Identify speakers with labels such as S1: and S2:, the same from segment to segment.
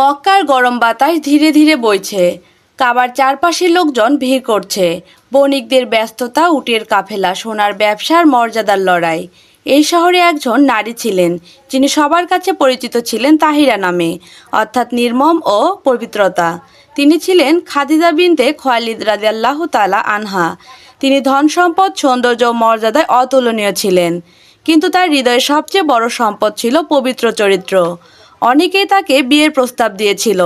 S1: মক্কার গরম বাতাস ধীরে ধীরে বইছে। কাবার চারপাশের লোকজন ভিড় করছে। বণিকদের ব্যস্ততা, উটের কাফেলা, সোনার ব্যবসার মর্যাদার লড়াই। এই শহরে একজন নারী ছিলেন, যিনি সবার কাছে পরিচিত ছিলেন তাহিরা নামে, অর্থাৎ নির্মম ও পবিত্রতা। তিনি ছিলেন খাদিজা বিনতে খোয়ালিদ রাজিয়াল্লাহ তালা আনহা। তিনি ধন সম্পদ, সৌন্দর্য মর্যাদায় অতুলনীয় ছিলেন, কিন্তু তার হৃদয়ে সবচেয়ে বড় সম্পদ ছিল পবিত্র চরিত্র। অনেকেই তাকে বিয়ের প্রস্তাব দিয়েছিল,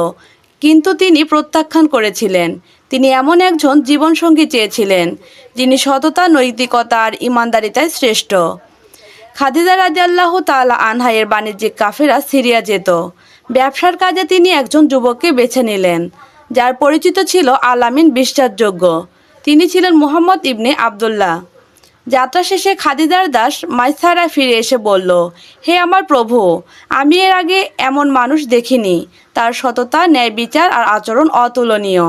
S1: কিন্তু তিনি প্রত্যাখ্যান করেছিলেন। তিনি এমন একজন জীবনসঙ্গী চেয়েছিলেন, যিনি সততা, নৈতিকতা আর ইমানদারিতায় শ্রেষ্ঠ। খাদিজা রাজিয়াল্লাহ তালা আনহাইয়ের বাণিজ্যিক কাফেরা সিরিয়া যেত। ব্যবসার কাজে তিনি একজন যুবককে বেছে নিলেন, যার পরিচিত ছিল আলামিন বিশ্বাসযোগ্য। তিনি ছিলেন মোহাম্মদ ইবনে আবদুল্লাহ। যাত্রা শেষে খাদিদার দাস মাইসারা ফিরে এসে বলল, হে আমার প্রভু, আমি এর আগে এমন মানুষ দেখিনি। তার সততা, ন্যায় বিচার আর আচরণ অতুলনীয়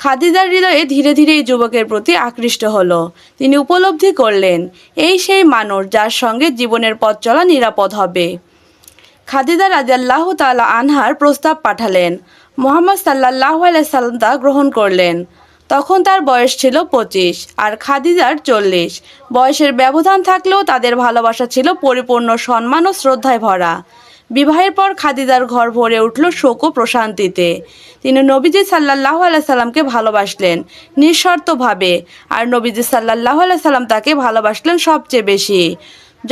S1: খাদিদার হৃদয়ে ধীরে ধীরে এই যুবকের প্রতি আকৃষ্ট হলো। তিনি উপলব্ধি করলেন, এই সেই মানুষ যার সঙ্গে জীবনের পথ চলা নিরাপদ হবে খাদিদা রাজিয়াল্লাহ তালা আনহার প্রস্তাব পাঠালেন। মোহাম্মদ সাল্লাহ সাল্লাম তা গ্রহণ করলেন। তখন তার বয়স ছিল পঁচিশ আর খাদিজার চল্লিশ। বয়সের ব্যবধান থাকলেও তাদের ভালোবাসা ছিল পরিপূর্ণ সম্মান ও শ্রদ্ধায় ভরা। বিবাহের পর খাদিজার ঘর ভরে উঠল শোক ও প্রশান্তিতে। তিনি নবীজি সাল্লাহ সাল্লামকে ভালোবাসলেন নিঃশর্তভাবে আর নবীজি সাল্লাহ সাল্লাম তাকে ভালোবাসলেন সবচেয়ে বেশি।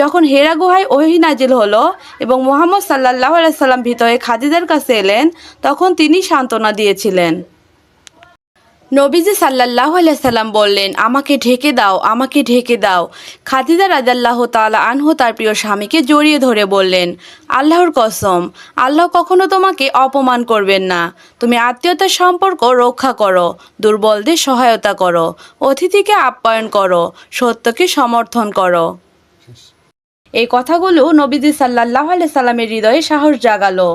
S1: যখন হেরা গুহায় ওহি নাজিল হলো এবং মোহাম্মদ সাল্লাহ সাল্লাম ভিতরে খাদিজার কাছে এলেন, তখন তিনি সান্ত্বনা দিয়েছিলেন। নবীজি সাল্লাহ সাল্লাম বললেন, আমাকে ঢেকে দাও, আমাকে ঢেকে দাও। খাদিজা রাজাল্লাহ তালা আনহু তার প্রিয় স্বামীকে জড়িয়ে ধরে বললেন, আল্লাহর কসম, আল্লাহ কখনো তোমাকে অপমান করবেন না। তুমি আত্মীয়তার সম্পর্ক রক্ষা করো, দুর্বলদের সহায়তা করো, অতিথিকে আপ্যায়ন করো, সত্যকে সমর্থন করো। এই কথাগুলো নবীজি সাল্লাহ সাল্লামের হৃদয়ে সাহস জাগালো।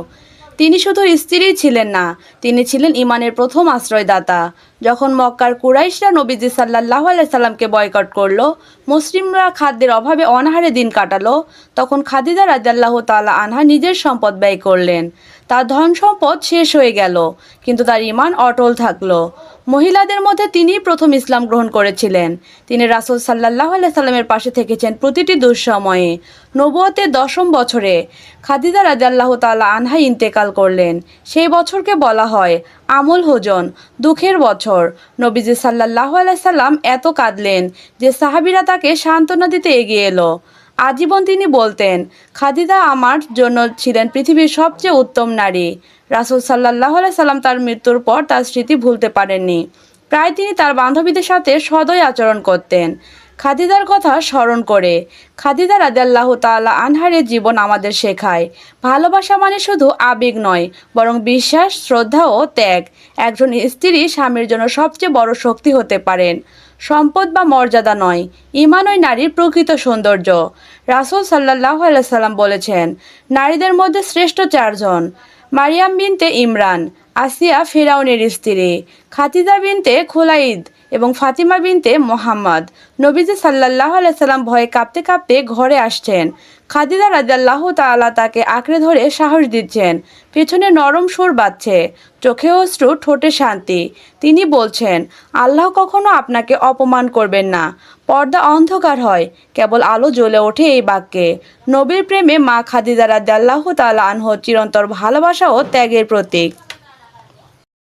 S1: তিনি শুধু স্ত্রীই ছিলেন না, তিনি ছিলেন ইমানের প্রথম আশ্রয়দাতা। যখন মক্কার কুরাইশরা নবীজি সাল্লাহ সাল্লামকে বয়কট করল, মুসলিমরা খাদ্যের অভাবে অনাহারে দিন কাটালো, তখন খাদিজা রাজাল্লাহ তালা আনহা নিজের সম্পদ ব্যয় করলেন। তার ধন সম্পদ শেষ হয়ে গেল, কিন্তু তার ইমান অটল থাকল। মহিলাদের মধ্যে তিনিই প্রথম ইসলাম গ্রহণ করেছিলেন। তিনি রাসুল সাল্লাহ সাল্লামের পাশে থেকেছেন প্রতিটি দুঃসময়ে। নবুয়তের দশম বছরে খাদিজা রাজাল্লাহ তালা আনহা ইন্তেকাল করলেন। সেই বছরকে বলা হয় আমল হোজন, দুঃখের বছর। নবীজি সাল্লাহ আলাইসাল্লাম এত কাঁদলেন যে সাহাবিরা তাকে সান্ত্বনা দিতে এগিয়ে এলো। আজীবন তিনি বলতেন খাদিদা আমার জন্য ছিলেন পৃথিবীর সবচেয়ে উত্তম নারী। রাসুল সাল্লাহ আলাইসাল্লাম তার মৃত্যুর পর তার স্মৃতি ভুলতে পারেননি। প্রায় তিনি তার বান্ধবীদের সাথে সদয় আচরণ করতেন। খাদিদার কথা স্মরণ করে। খাদিদা রাজাল্লাহ তাআলা আনহারের জীবন আমাদের শেখায়। ভালোবাসা মানে শুধু আবেগ নয়, বরং বিশ্বাস, শ্রদ্ধা ও ত্যাগ। একজন স্ত্রী স্বামীর জন্য সবচেয়ে বড় শক্তি হতে পারেন। সম্পদ বা মর্যাদা নয় ইমান ওই নারীর প্রকৃত সৌন্দর্য। রাসুল সাল্লাহ সাল্লাম বলেছেন, নারীদের মধ্যে শ্রেষ্ঠ চারজন, মারিয়াম বিনতে ইমরান আসিয়া ফেরাউনের স্ত্রী খাতিজা বিনতে খোলাইদ এবং ফাতিমা বিনতে মোহাম্মদ। নবীজি সাল্লাহ সাল্লাম ভয়ে কাঁপতে কাঁপতে ঘরে আসছেন। খাদিজা রাজাল্লাহ তাআলা তাকে আঁকড়ে ধরে সাহস দিচ্ছেন। পেছনে নরম সুর বাজছে, চোখে অশ্রু, ঠোঁটে শান্তি। তিনি বলছেন, আল্লাহ কখনো আপনাকে অপমান করবেন না। পর্দা অন্ধকার হয়, কেবল আলো জ্বলে ওঠে এই বাক্যে। নবীর প্রেমে মা খাদিজা রাজাল্লাহ তাআলা আনহ চিরন্তর ভালোবাসা ও ত্যাগের প্রতীক।